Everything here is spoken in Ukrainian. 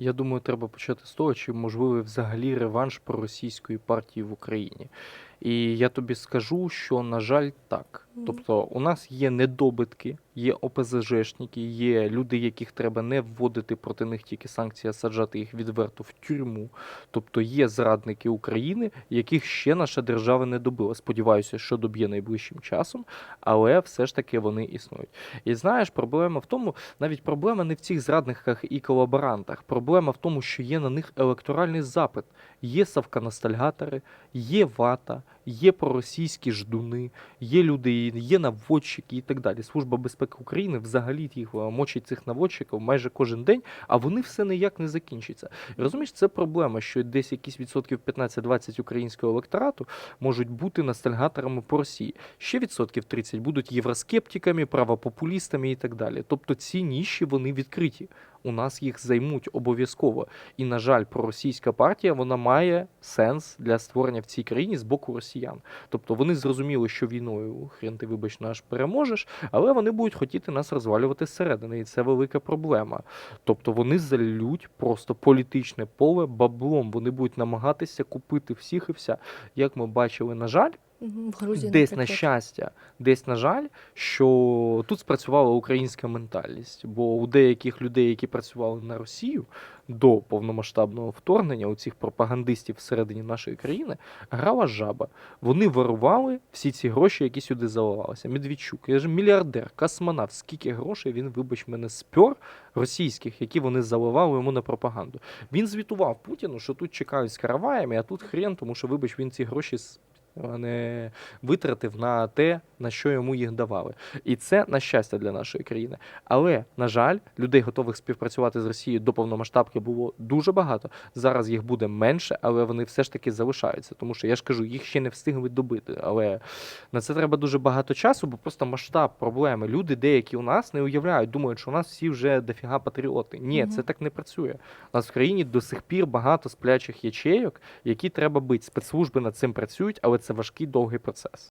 Я думаю, треба почати з того, чи можливий взагалі реванш проросійської партії в Україні. І я тобі скажу, що, на жаль, так. Тобто, у нас є недобитки, є ОПЗЖшники, є люди, яких треба не вводити проти них тільки санкції, а саджати їх відверто в тюрму. Тобто є зрадники України, яких ще наша держава не добила. Сподіваюся, що доб'є найближчим часом, але все ж таки вони існують. І знаєш, проблема в тому, навіть проблема не в цих зрадниках і колаборантах. Проблема в тому, що є на них електоральний запит. Є савканостальгатори, є вата, є проросійські ждуни, є люди, є наводчики і так далі. Служба безпеки України взагалі їх е, мочить цих наводчиків майже кожен день, а вони все ніяк не закінчаться. Розумієш, це проблема, що десь якісь відсотків 15-20 українського електорату можуть бути ностальгаторами по Росії. Ще відсотків 30 будуть євроскептиками, правопопулістами і так далі. Тобто ці ніші вони відкриті. У нас їх займуть обов'язково. І, на жаль, проросійська партія вона має сенс для створення в цій країні з боку росіян. Тобто вони зрозуміли, що війною хрен ти, вибач, наш переможеш, але вони будуть хотіти нас розвалювати зсередини, і це велика проблема. Тобто вони залють просто політичне поле баблом. Вони будуть намагатися купити всіх і вся. Як ми бачили, на жаль, В Грузії, десь на щастя, десь на жаль, що тут спрацювала українська ментальність. Бо у деяких людей, які працювали на Росію до повномасштабного вторгнення, у цих пропагандистів всередині нашої країни, грала жаба. Вони вирували всі ці гроші, які сюди заливалися. Медведчук, я ж мільярдер, космонавт, скільки грошей він, вибач мене, спер російських, які вони заливали йому на пропаганду. Він звітував Путіну, що тут чекають з караваями, а тут хрен, тому що, вибач, він ці гроші с- не витратив на те, на що йому їх давали. І це на щастя для нашої країни. Але, на жаль, людей, готових співпрацювати з Росією до повномасштабки, було дуже багато. Зараз їх буде менше, але вони все ж таки залишаються. Тому що я ж кажу, їх ще не встигли добити. Але на це треба дуже багато часу, бо просто масштаб проблеми. Люди, деякі у нас не уявляють, думають, що у нас всі вже дофіга патріоти. Ні, Мгм. це так не працює. У нас в країні до сих пір багато сплячих ячейок, які треба бити. Спецслужби над цим працюють, але це важкий довгий процес.